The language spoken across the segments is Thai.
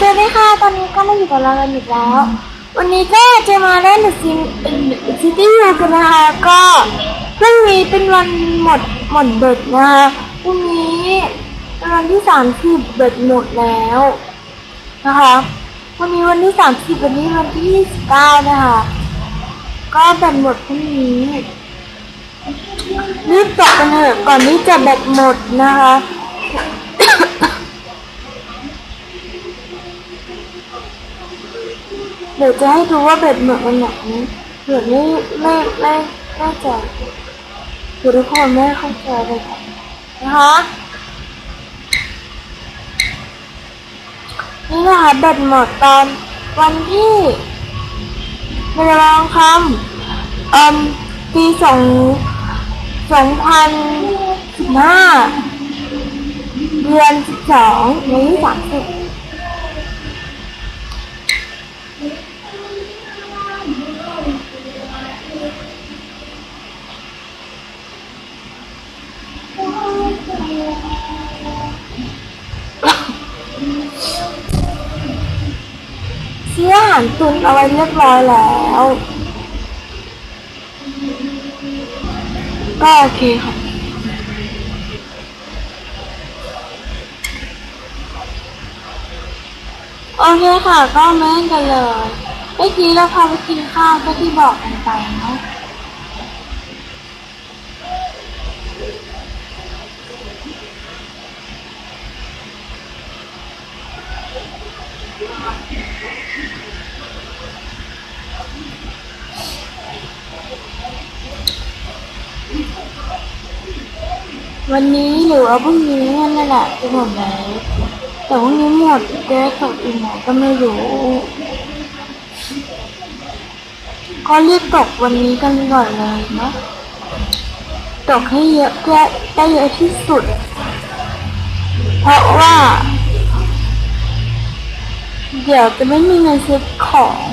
สวัสดีค่ะ ตอนนี้ก็มาอยู่กับเรากันอีกแล้ว วันนี้ก็จะมาเล่นซิมซิตี้ยูกันนะคะ ก็พรุ่งนี้เป็นวันหมดหมดเบ็ดนะคะพรุ่งนี้เป็นวันที่สามสิบเบ็ดหมดแล้วนะคะ วันนี้วันที่สามสิบวันนี้วันที่ยี่สิบเก้านะคะ ก็แบตหมดพรุ่งนี้รีบตกกันเถอะก่อนที่จะแบตหมดนะคะ เดี๋ยวจะให้ดูว่าเบ็ดหมดวันไหนเผื่อไม่ไม่ไม่แน่ใจเผื่อทุกคนไม่เข้าใจเลยนะคะนี่นะคะเบ็ดหมดตอนวันที่เป็นรองคำเอ่มปีสองสองพันสิบห้าเดือนสิบสองวันที่สามสิบ ซื้ออาหารตุนเอาไว้เรียบร้อยแล้ว ก็โอเคค่ะโอเคค่ะ ก็มาเล่นกันเลยเมื่อกี้เราพาไปกินข้าวก็ที่บอกกันไปเนาะ วันนี้หรือว่าพรุ่งนี้นั่นแหละจะหมดแล้วแต่พรุ่งนี้หมดจะได้ตกอีกไหนก็ไม่รู้ก็เรีบตกวันนี้กันก่อนเลยเนาะตกให้เยอะแยะได้เยอะที่สุด เพราะว่า เดี๋ยวจะไม่มีเงินซื้อของ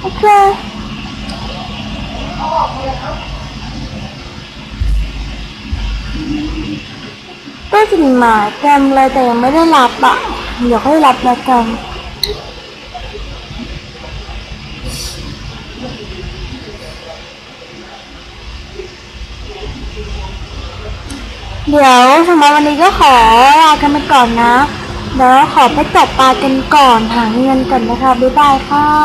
โอเค ก็จดหมายแกมอะไรแต่ยังไม่ได้รับอะเดี๋ยวค่อยรับแล้วกันเดี๋ยวสำหรับวันนี้ก็ขอลากันไปก่อนนะ เดี๋ยวขอไปตกปลากันก่อนหาเงินก่อนนะคะ บ๊ายบายค่ะ